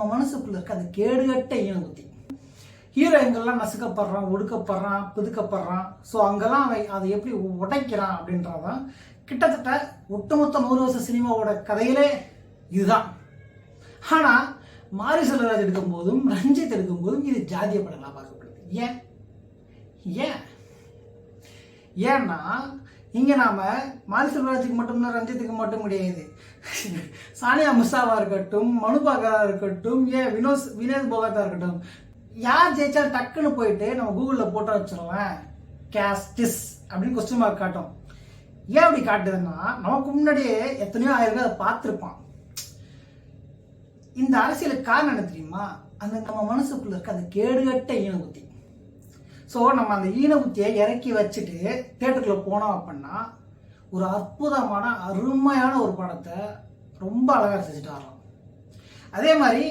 நம்ம மனசுக்குள்ள இருக்க அந்த கேடுகட்ட ஈன ஹீரோ எங்கெல்லாம் நசுக்கப்படுறான் ஒடுக்கப்படுறான் பிதுக்கப்படுறான். ஸோ அங்கெல்லாம் அவன் அதை எப்படி உடைக்கிறான் அப்படின்றதான் கிட்டத்தட்ட ஒட்டுமொத்த நூறு வருஷ சினிமாவோட கதையிலே இதுதான். ஆனால் மாரி செல்வராஜ் எடுக்கும் போதும் ரஞ்சித் எடுக்கும் போதும் இது ஜாதிய படங்களாக பார்க்கப்படுது. ஏன்? ஏன்? ஏன்னா இங்கே நாம மாரி செல்வராஜுக்கு மட்டும் ரஞ்சித்துக்கு மட்டும் கிடையாது. சானியா முஸ்தாவா இருக்கட்டும் மனுபாகரா இருக்கட்டும் ஏன் வினோஸ் வினோத் போகத்தா இருக்கட்டும் யார் ஜெயிச்சாலும் டக்குன்னு போயிட்டு நம்ம கூகுளில் போட்டு வச்சிருவேன் கேஸ்டிஸ் அப்படின்னு கொஸ்டின் மார்க் காட்டும். ஏன் அப்படி காட்டுதுன்னா நமக்கு முன்னாடியே எத்தனையோ ஆயிரம் அதை பார்த்துருப்பான். இந்த அரசியலுக்கு காரணம் என்ன தெரியுமா? அந்த நம்ம மனசுக்குள்ள இருக்க அந்த கேடுகட்ட ஈனகுத்தி ஸோ நம்ம அந்த ஈனகுத்தியை இறக்கி வச்சுட்டு தேட்டருக்குள்ளே போனோம் அப்படின்னா ஒரு அற்புதமான அருமையான ஒரு படத்தை ரொம்ப அழகாக செஞ்சுட்டு வரோம் அதே மாதிரி